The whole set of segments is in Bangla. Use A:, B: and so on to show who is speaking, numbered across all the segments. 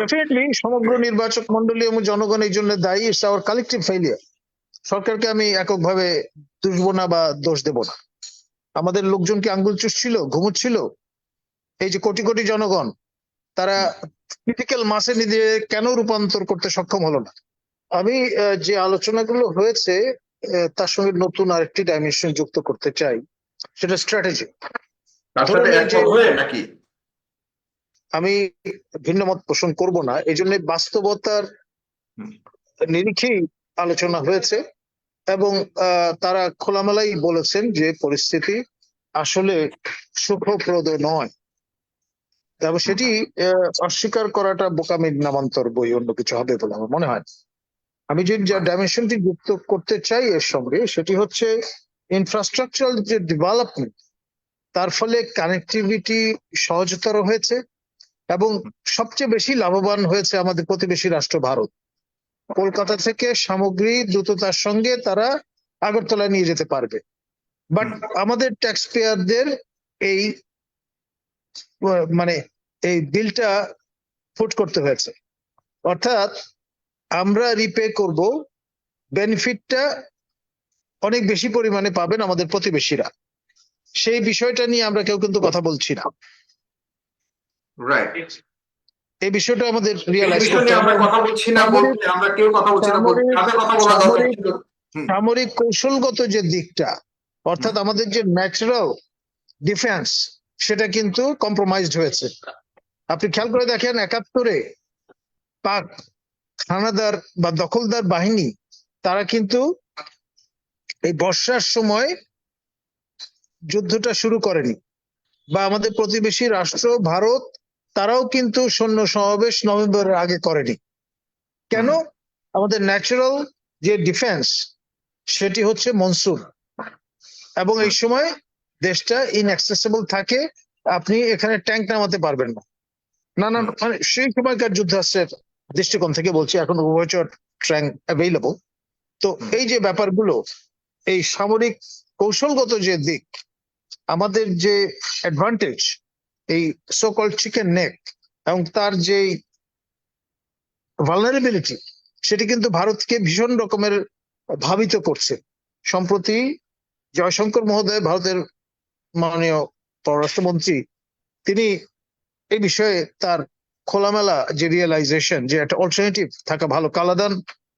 A: ডেফিনেটলি সমগ্র নির্বাচক মন্ডলী এবং জনগণ এই জন্য দায়ী ইটস আওয়ার কালেকটিভ ফেলিয়ার সরকারকে আমি এককভাবে দুষব না বা দোষ দেব না। আমাদের লোকজন কি আঙ্গুল চুষছিল ঘুমুচ্ছিল। এই যে কোটি কোটি জনগণ তারা ক্রিটিক্যাল মাসে নিজে কেন রূপান্তর করতে সক্ষম হলো না? আমি আহ, যে আলোচনাগুলো হয়েছে আহ, তার সঙ্গে নতুন আরেকটি ডাইমেনশন যুক্ত করতে চাই সেটা স্ট্র্যাটেজি
B: হয়ে নাকি?
A: আমি ভিন্ন মত পোষণ করব না। এই জন্য বাস্তবতার নিরিখেই আলোচনা হয়েছে এবং তারা খোলামেলাই বলেছেন যে পরিস্থিতি আসলে সুখপ্রদ নয়। তবে সেটি অস্বীকার করাটা বোকামির নামান্তর বই অন্য কিছু হবে বলে আমার মনে হয়। আমি যে ডাইমেনশনটি যুক্ত করতে চাই এর সঙ্গে সেটি হচ্ছে ইনফ্রাস্ট্রাকচারাল যে ডেভেলপমেন্ট তার ফলে কানেক্টিভিটি সহজতর হয়েছে। এবং সবচেয়ে বেশি লাভবান হয়েছে আমাদের প্রতিবেশী রাষ্ট্র ভারত। কলকাতা থেকে সামগ্রী দ্রুততার সঙ্গে তারা আগরতলায় নিয়ে যেতে পারবে। বাট আমাদের ট্যাক্স পেয়ারদের এই মানে এই বিলটা ফুট করতে হয়েছে। অর্থাৎ আমরা রিপে করব বেনিফিটটা অনেক বেশি পরিমাণে পাবেন আমাদের প্রতিবেশীরা। সেই বিষয়টা নিয়ে আমরা কেউ কিন্তু কথা বলছি না।
B: রাইট
A: এই বিষয়টা আমাদের রিয়েলাইজ করতে
B: আমরা কথা বলছি না বলতে আমরা কেউ কথা বলছি না বলতে কথা বলা দরকার
A: সামরিক কৌশলগত যে দিকটা অর্থাৎ আমাদের যে ন্যাচারাল ডিফেন্স সেটা কিন্তু কম্প্রোমাইজড হয়েছে। আপনি খেয়াল করে দেখেন একাত্তরে পাক হানাদার বা দখলদার বাহিনী তারা কিন্তু এই বর্ষার সময় যুদ্ধটা শুরু করেনি। বা আমাদের প্রতিবেশী রাষ্ট্র ভারত তারাও কিন্তু সৈন্য সমাবেশ নভেম্বরের আগে করেনি। কেন? আমাদের ন্যাচারাল যে ডিফেন্স সেটি হচ্ছে মনসুন এবং এই সময় দেশটা ইনঅ্যাক্সেসিবল থাকে আপনি এখানে ট্যাঙ্ক নামাতে পারবেন না। না না মানে সেই সময়কার যুদ্ধাস্ত্রের দৃষ্টিকোণ থেকে বলছি এখন উভয়চর ট্যাঙ্ক অ্যাভেলেবল তো এই যে ব্যাপারগুলো এই সামরিক কৌশলগত যে দিক আমাদের যে অ্যাডভান্টেজ এই সোকল চিকেন নেক এবং তার যে ভালনারেবিলিটি সেটি কিন্তু ভারতকে ভীষণ রকমের ভাবিত করছে। সম্প্রতি জয়শঙ্কর মহোদয়, ভারতের মাননীয় পররাষ্ট্রমন্ত্রী, তিনি এই বিষয়ে তার খোলামেলা যে রিয়েলাইজেশন যে একটা অল্টারনেটিভ থাকা ভালো কালাদান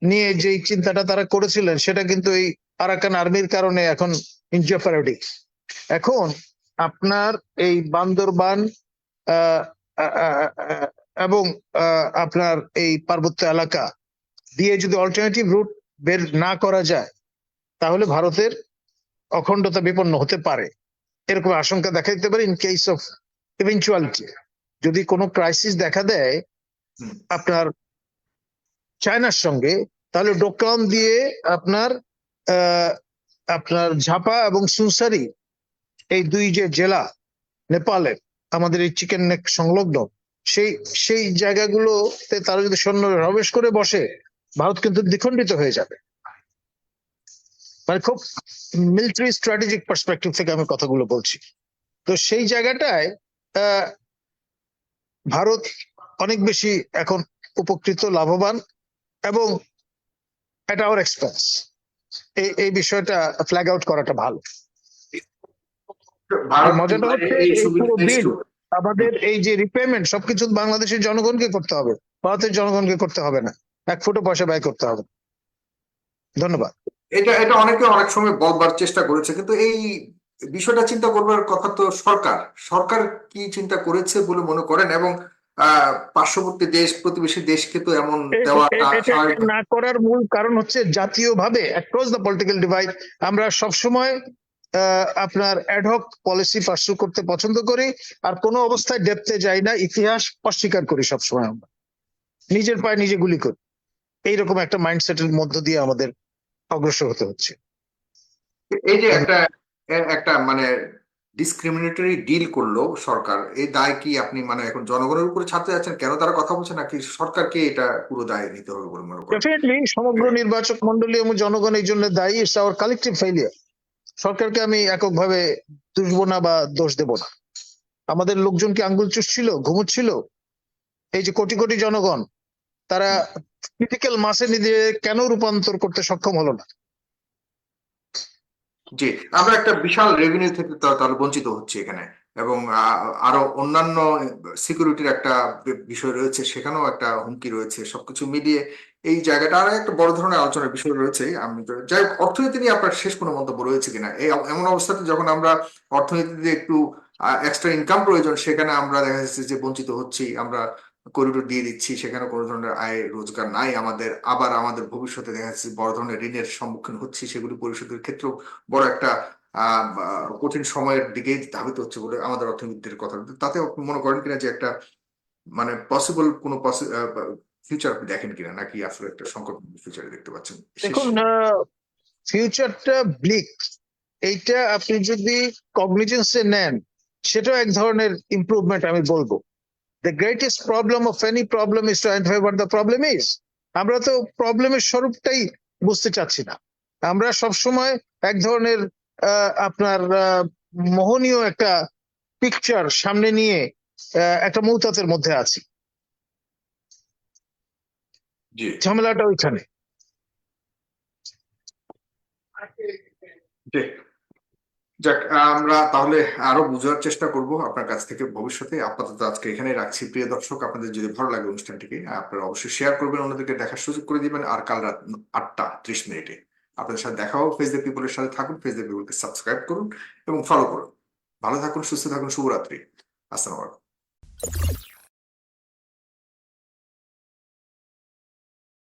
A: নিয়ে যে চিন্তাটা তারা করেছিলেন, সেটা কিন্তু এই আরাকান আর্মির কারণে এখন ইনজেপারেটিক এখন আপনার এই বান্দরবান এবং আপনার এই পার্বত্য এলাকা দিয়ে যদি অল্টারনেটিভ রুট বের না করা যায়, তাহলে ভারতের অখণ্ডতা বিপন্ন হতে পারে। এরকম আশঙ্কা দেখা দিতে পারে ইন কেস অফ ইভেন্চুয়ালিটি যদি কোনো ক্রাইসিস দেখা দেয় আপনার চায়নার সঙ্গে, তাহলে ডোকলাম দিয়ে আপনার আপনার ঝাপা এবং সুনসারি এই দুই যে জেলা নেপালের আমাদের এই চিকেন নেক সংলগ্ন, সেই সেই জায়গাগুলোতে তারা যদি সৈন্য প্রবেশ করে বসে, ভারত কিন্তু দ্বিখণ্ডিত হয়ে যাবে। মানে খুব মিলিটারি স্ট্র্যাটেজিক পার্সপেক্টিভ থেকে আমি কথাগুলো বলছি। তো সেই জায়গাটায় ভারত অনেক বেশি এখন উপকৃত, লাভবান এবং এটা আওয়ার এক্সপেন্স এই এই বিষয়টা ফ্ল্যাগ আউট করাটা ভালো। মজাটা হচ্ছে আমাদের এই যে রিপেমেন্ট সবকিছু বাংলাদেশের জনগণকে করতে হবে। ভারতের জনগণকে করতে হবে না। এক ফুটো পয়সা ব্যয় করতে হবে। ধন্যবাদ।
B: এটা এটা অনেকে অনেক সময় বলবার চেষ্টা করেছে কিন্তু এই বিষয়টা চিন্তা করবার কথা তো সরকার। সরকার কি চিন্তা করেছে বলে মনে করেন? এবং পার্শ্ববর্তী দেশ প্রতিবেশী দেশকে তো এমন স্বাভাবিক
A: না করার মূল কারণ হচ্ছে জাতীয়ভাবে অ্যাক্রস দ্য পলিটিক্যাল ডিভাইড আমরা সবসময় আপনার অ্যাডহক পলিসি পার্সু করতে পছন্দ করি আর কোনো অবস্থায় ডেপতে যাই না ইতিহাস অস্বীকার করি সবসময় আমরা। নিজের পায়ে নিজে গুলি করি। এইরকম একটা মাইন্ডসেটের মধ্য দিয়ে আমাদের অগ্রসর হতে হচ্ছে।
B: এই যে একটা একটা মানে ডিসক্রিমিনেটরি ডিল করল সরকার এই দায় কি আপনি মানে এখন জনগণের উপরে ছাড়তে যাচ্ছেন? কেন তারা কথা বলছে নাকি সরকারকে এটা পুরো দায় নিতে হবে বলে মনে করেন?
A: ডেফিনেটলি সমগ্র নির্বাচক মন্ডলী এবং জনগণ এই জন্য দায়ী ইটস আওয়ার কালেকটিভ ফেলিয়ার সরকারকে আমি এককভাবে দুষব না বা দোষ দেব না। আমাদের লোকজন কি আঙ্গুল চুষছিল, ঘুমুচ্ছিল। এই যে কোটি কোটি জনগণ, তারা ক্রিটিক্যাল মাসে নিজে কেন রূপান্তর করতে সক্ষম হলো না?
B: জি, আমরা একটা বিশাল রেভিনিউ থেকে তাহলে বঞ্চিত হচ্ছে এখানে। এবং আরও অন্যান্য সিকিউরিটির একটা বিষয় রয়েছে, সেখানেও একটা হুমকি রয়েছে। সবকিছু মিলিয়ে এই জায়গাটা আর একটা বড় ধরনের আলোচনার বিষয় রয়েছে। আমি যাই হোক, অর্থনীতি নিয়ে আপনার শেষ কোনো মন্তব্য রয়েছে কিনা? এই এমন অবস্থাতে যখন আমরা অর্থনীতিতে একটু এক্সট্রা ইনকাম প্রয়োজন সেখানে আমরা দেখা যাচ্ছে যে বঞ্চিত হচ্ছি আমরা করিডোর দিয়ে দিচ্ছি সেখানে কোনো ধরনের আয় রোজগার নাই আমাদের আবার আমাদের ভবিষ্যতে দেখা যাচ্ছে বড় ধরনের ঋণের সম্মুখীন হচ্ছি সেগুলি পরিশোধের ক্ষেত্রেও বড় একটা কঠিন সময়ের দিকেই ধাবিত হচ্ছে বলে আমাদের অর্থনীতির কথা তাতে মনে করেন কিনা যে একটা মানে পসিবল কোনো ফিউচার আপনি দেখেন কিনা? নাকি আসলে একটা সংকট ফিউচারে দেখতে পাচ্ছেন?
A: দেখুন ফিউচারটা ব্লিক এইটা আপনি যদি কগনিজেন্সে নেন, সেটাও এক ধরনের ইমপ্রুভমেন্ট আমি বলব। The greatest problem of any problem is to identify what the problem is আমরা তো প্রবলেমের স্বরূপটাই বুঝতে চাচ্ছি না। আমরা সবসময় এক ধরনের আপনার মোহনীয় একটা পিকচার সামনে নিয়ে একটা মৌতাতের মধ্যে আছি। ঝামেলাটা ওইখানে।
B: যাক আমরা তাহলে আরও বোঝার চেষ্টা করব আপনার কাছ থেকে ভবিষ্যতে। আপাতত আজকে এখানে রাখছি। প্রিয় দর্শক আপনাদের যদি ভালো লাগে অনুষ্ঠানটিকে আপনারা অবশ্যই শেয়ার করবেন অন্যদেরকে দেখার সুযোগ করে দিবেন। আর কাল রাত আটটা ত্রিশ মিনিটে আপনাদের সাথে দেখা হোক ফেস দ্য পিপলের সাথে থাকুন। ফেস দ্য পিপলকে সাবস্ক্রাইব করুন এবং ফলো করুন। ভালো থাকুন সুস্থ থাকুন শুভরাত্রি। আসসালামু আলাইকুম।